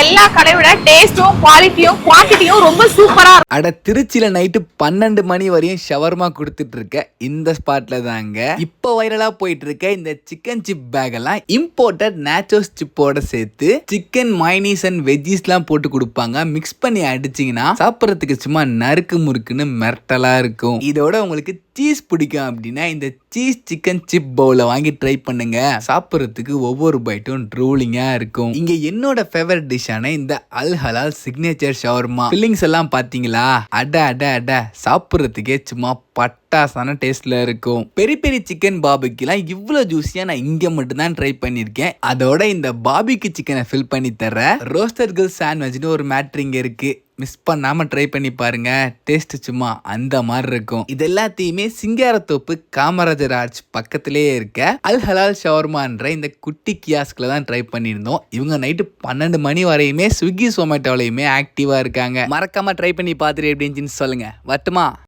எல்லா கடையோட டேஸ்டும் குவாலிட்டியும் குவான்டிட்டியும் ரொம்ப சூப்பரா இருக்கும். அட திருச்சியில நைட்டு பன்னெண்டு மணி வரையும் ஷவர்மா கொடுத்துட்டு இருக்க இந்த ஸ்பாட்ல தாங்க. இப்போ வைரலா போயிட்டு இருக்க இந்த சிக்கன் சிப் பேக் எல்லாம் இம்போர்ட்டட் நேச்சோஸ் சிப்போட சேர்த்து சிக்கன் மைனீஸ் அண்ட் வெஜ்ஜீஸ்லாம் போட்டு கொடுப்பாங்க. மிக்ஸ் பண்ணி அடிச்சிங்கன்னா சாப்பிட்றதுக்கு சும்மா நறுக்கு முறுக்குன்னு மிரட்டலா இருக்கும். இதோட உங்களுக்கு சீஸ் பிடிக்கும் அப்படின்னா இந்த சீஸ் சிக்கன் சிப் பவுல வாங்கி ட்ரை பண்ணுங்க. சாப்பிட்றதுக்கு ஒவ்வொரு பைட்டும் ட்ரூலிங்காக இருக்கும். இங்கே என்னோட ஃபேவரட் டிஷ்ஷான இந்த அல் ஹலால் சிக்னேச்சர் ஷவர்மா ஃபில்லிங்ஸ் எல்லாம் பார்த்தீங்களா அட அட அட. சாப்பிட்றதுக்கே சும்மா பட்டாசான டேஸ்ட்ல இருக்கும். பெரிய பெரிய சிக்கன் பாபிக்குலாம் இவ்வளோ ஜூஸியா நான் இங்க மட்டும்தான் ட்ரை பண்ணியிருக்கேன். அதோட இந்த பாபிக்கு சிக்கனை ஃபில் பண்ணி தர ரோஸ்டர் கில் சாண்ட்விச்னு ஒரு மேட்ரிங் இருக்கு. மிஸ் பண்ணாம ட்ரை பண்ணி பாருங்க. டேஸ்ட் சும்மா அந்த மாதிரி இருக்கும். இது எல்லாத்தையுமே சிங்காரத்தோப்பு காமராஜர் ஆர்ச் பக்கத்திலேயே இருக்க அல் ஹலால் ஷவர்மான்ற இந்த குட்டி கியாஸ்கில் தான் ட்ரை பண்ணியிருந்தோம். இவங்க நைட்டு பன்னெண்டு மணி வரையுமே ஸ்விக்கி ஜொமேட்டோலையுமே ஆக்டிவா இருக்காங்க. மறக்காம ட்ரை பண்ணி பார்த்துட்டு எப்படி இருந்துச்சுன்னு சொல்லுங்க. வட்டுமா